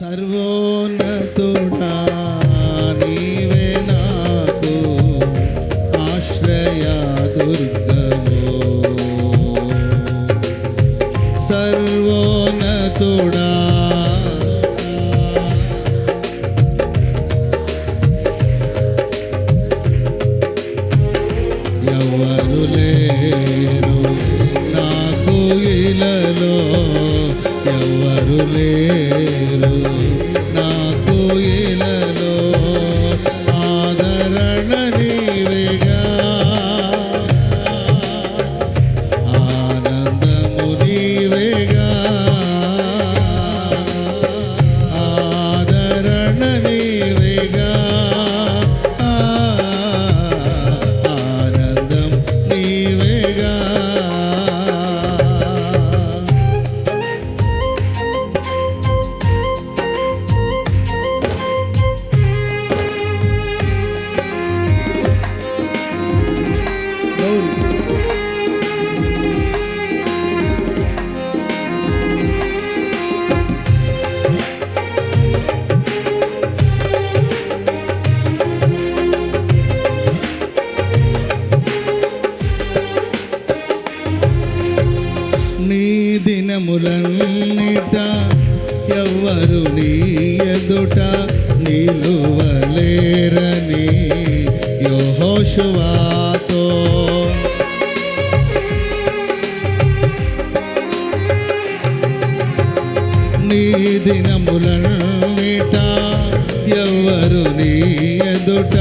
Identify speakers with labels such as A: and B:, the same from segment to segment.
A: సర్వోన్నతుడా నీవే నాకు ఆశ్రయ దుర్గము. సర్వోన్నతుడా. ఎవరు లేరు నాకు ఇలలో ఎవరు లేరు నాకు దినములన్నిట ఎవరు నీ ఎదుట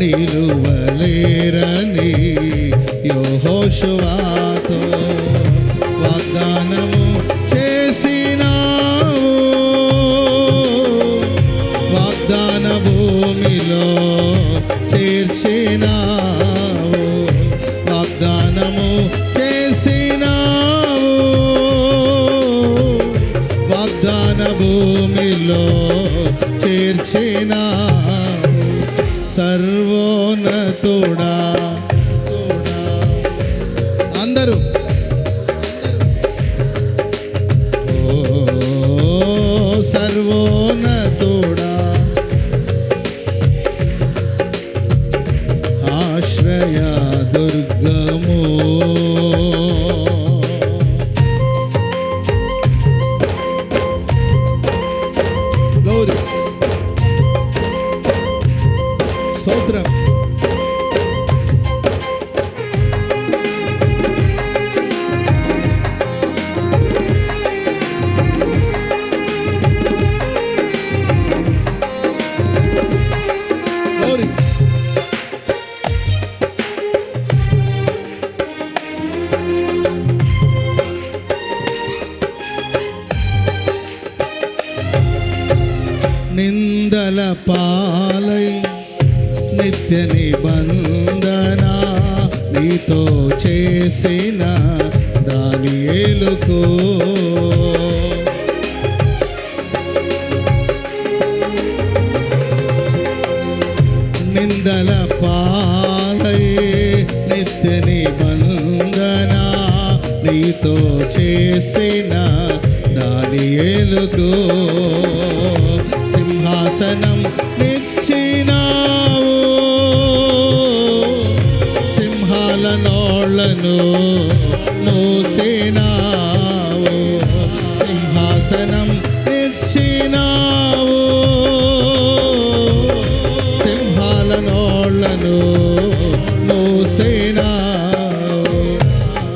A: నిలువలేరని యోహోషువాతో వాగ్దానము చేసినావు. వాగ్దాన భూమిలో చేర్చినావు. వాగ్దానము వాగ్దాన భూమిలో చేర్చిన? సర్వోన్నతుడా అందరూ. ఓ సర్వోన్నతుడా ఆశ్రయ పాలై నిత్య నిబంధన నీతో చేసిన దాని ఏలుకో మోసినావు సింహాసనం నిచ్చినావు సింహాల నోళ్ళను మోసినావు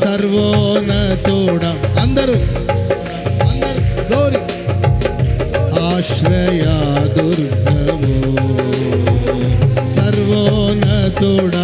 A: సర్వోన్నతుడా అందరూ అందరూ గౌరీ. ఆశ్రయ దుర్గము. సర్వోన్నతుడా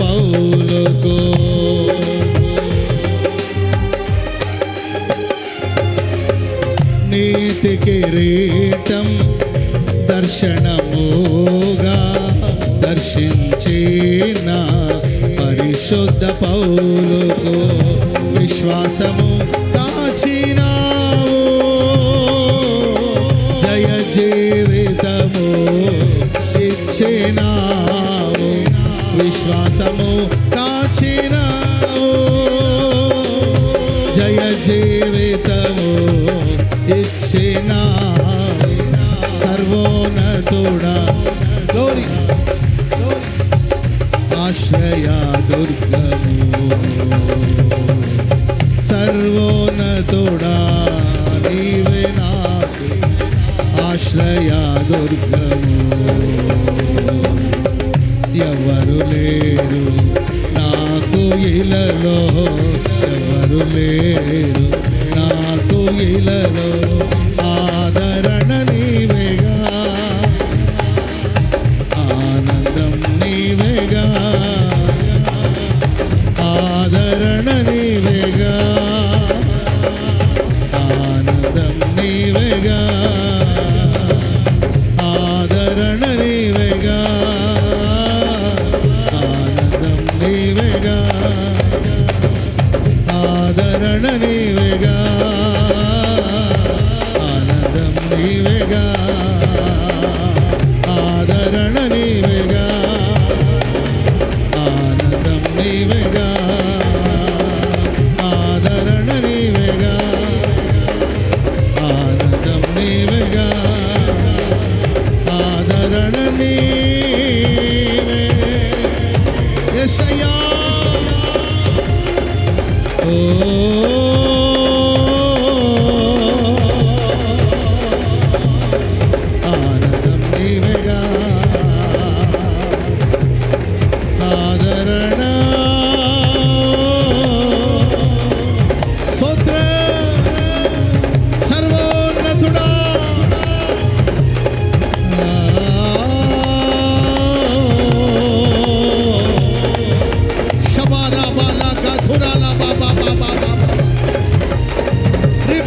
A: పౌలుకు. నీతి కిరీటం దర్శనముగా దర్శించిన పరిశుద్ధ పౌలుకు విశ్వాసము కాచినావు. జయ జీవితము. విశ్వాసము కాచినావు జయ జీవితము ఇచ్చిన సర్వోన్నతుడా గౌరీ ఆశ్రయ దుర్గము సర్వోన్నతుడా నీవే నాకు ఆశ్రయ దుర్గము ఎవరు లేరు నాకు ఇలలో ఎవరు లేరు నాకు ఇలలో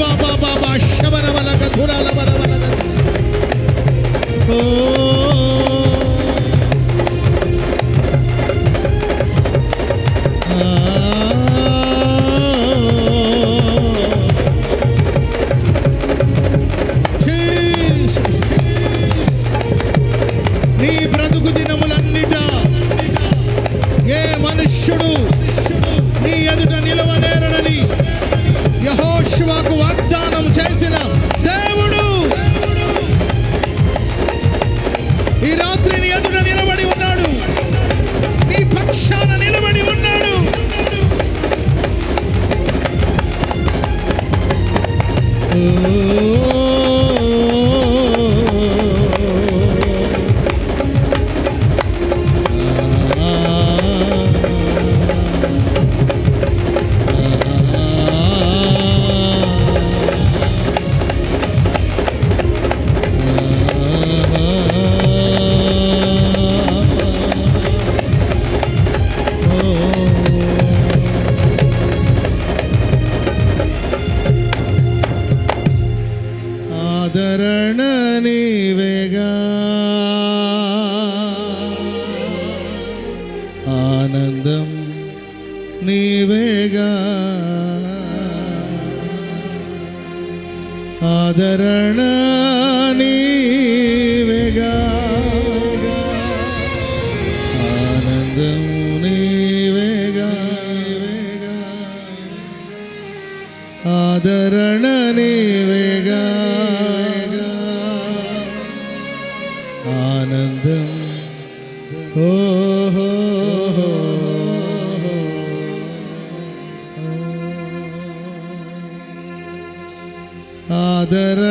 A: ba ba ba ba şabara ఆదరణ నీవేగా ఆనందం నీవేగా ఆదరణ నీవేగా ఆనందం నీవేగా ఆదరణ నీవేగా ఆనందం ఓహో ఆదరణ నీవేగా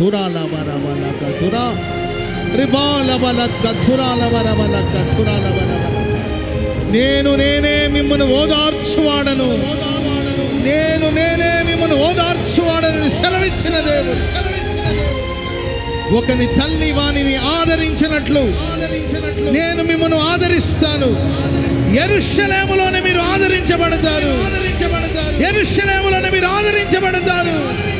A: బల కథురాల బర కథురా రిబాల బల కథురాల కథురాల నేను నేనే మిమ్మల్ని ఓదార్చువాడను. నేను నేనే మిమ్మల్ని ఓదార్చువాడని సెలవిచ్చిన దేవుడు. ఒకని తల్లి వానిని ఆదరించినట్లు నేను మిమ్మల్ని ఆదరిస్తాను. ఎరుషలేములోనే మీరు ఆదరించబడతారు. ఎరుషలేములోనే మీరు ఆదరించబడతారు.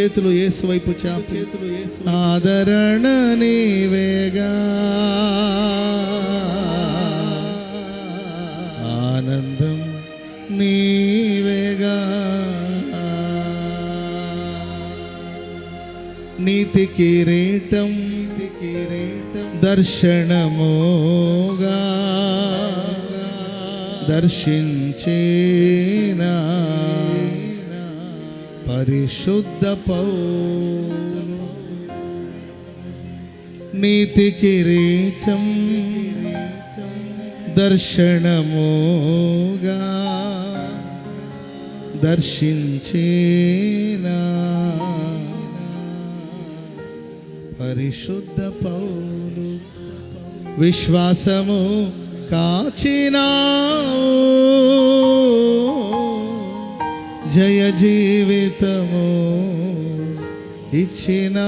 A: చేతులు ఏసు వైపు చాపు. చేతులు ఆదరణ నీవేగా. ఆనందం నీవేగా. నీతి కిరీటం కిరీటం దర్శనముగా. దర్శించేనా పరిశుద్ధ పౌరు నీతి కిరీటం దర్శనముగా. దర్శించేనా. పరిశుద్ధ పౌరు విశ్వాసము కాచినావు. జయ జీవితము ఇచ్చిన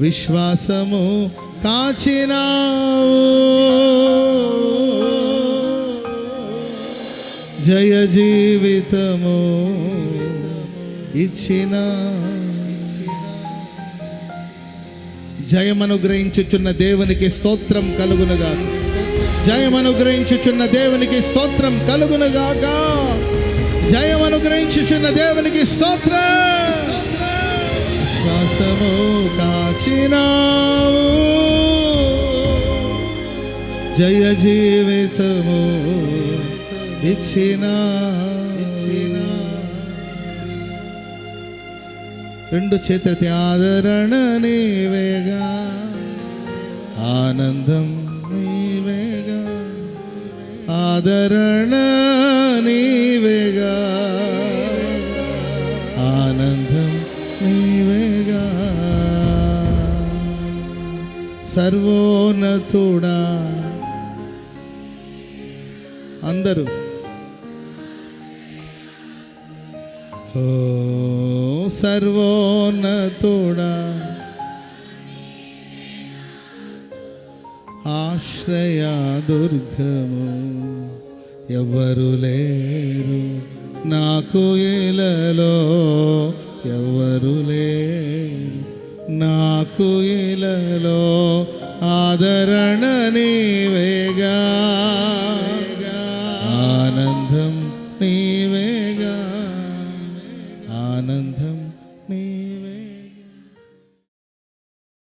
A: విశ్వాసము కాచినావు. జయ జీవితము ఇచ్చిన జయమనుగ్రహించుచున్న దేవునికి స్తోత్రం కలుగునుగా జయమనుగ్రహించుచున్న దేవునికి స్తోత్రం కలుగునుగాక. జయం అనుగ్రహించుచున్న దేవునికి స్తోత్ర. శ్వాసము కాచినావు జయ జీవితము ఇచ్చిన. రెండు చేతులతి ఆదరణ నీవేగా. ఆనందం ఆదరణ నీవేగా ఆనందం నీవేగా సర్వోన్నతుడా అందరూ ఓ సర్వోన్నతుడా ఆశ్రయ దుర్గము ఎవరు లేరు. నాకు ఎలలో ఎవరు లేరు. నాకు ఎలలో ఆదరణ నీవే.